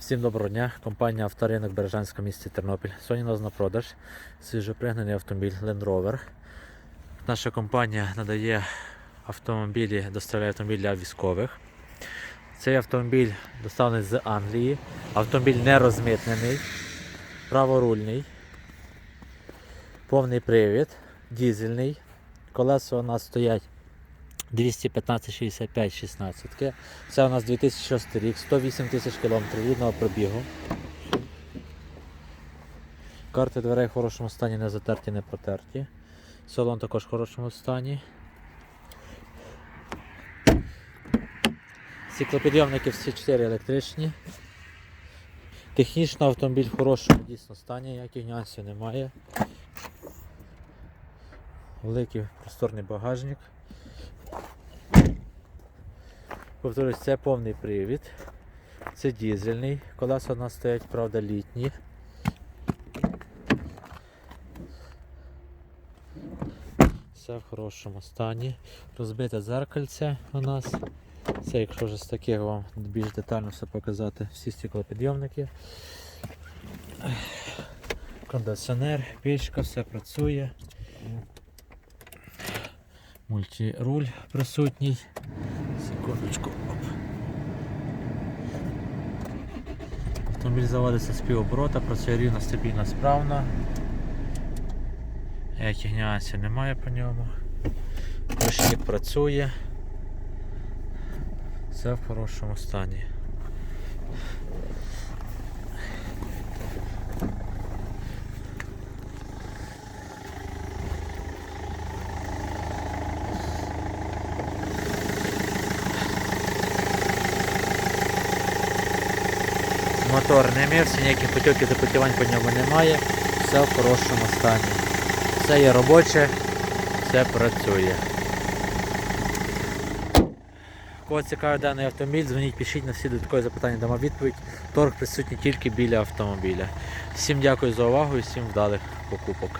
Всім доброго дня. Компанія Авторинок Бережанська місті Тернопіль. Сьогодні у нас на продаж свіжопригнаний автомобіль Land Rover. Наша компанія надає автомобілі, доставляє автомобілі для військових. Цей автомобіль доставлений з Англії. Автомобіль не розмитнений, праворульний, повний привід, дізельний. Колеса у нас стоять 215 65 16. Це у нас 2006 рік, 108 тисяч кілометрів рідного пробігу. Карти дверей в хорошому стані, не затерті, не протерті. Салон також в хорошому стані. Стеклопідйомники всі 4 електричні. Технічно автомобіль в хорошому дійсно стані, ніяких нюансів немає. Великий просторний багажник. Повторюсь, це повний привід. Це дізельний. Колеса у нас стоять, правда, літні. Все в хорошому стані. Розбите дзеркальце у нас. Це, якщо вже з таких вам більш детально все показати, всі стеклопідйомники. Кондиціонер, пічка, все працює. Мультируль присутній. Секундочку. Автомобіль заводиться з півоборота, працює рівно, стабільно, справно. Ніяких нюансів немає по ньому. Рушник працює. Все в хорошому стані. Мотор не мився, ніяких потьоків запотівань по ньому немає. Все в хорошому стані. Все є робоче, все працює. Кого цікавий даний автомобіль, дзвоніть, пишіть на всі додаткові запитання, дамо відповідь. Торг присутній тільки біля автомобіля. Всім дякую за увагу і всім вдалих покупок.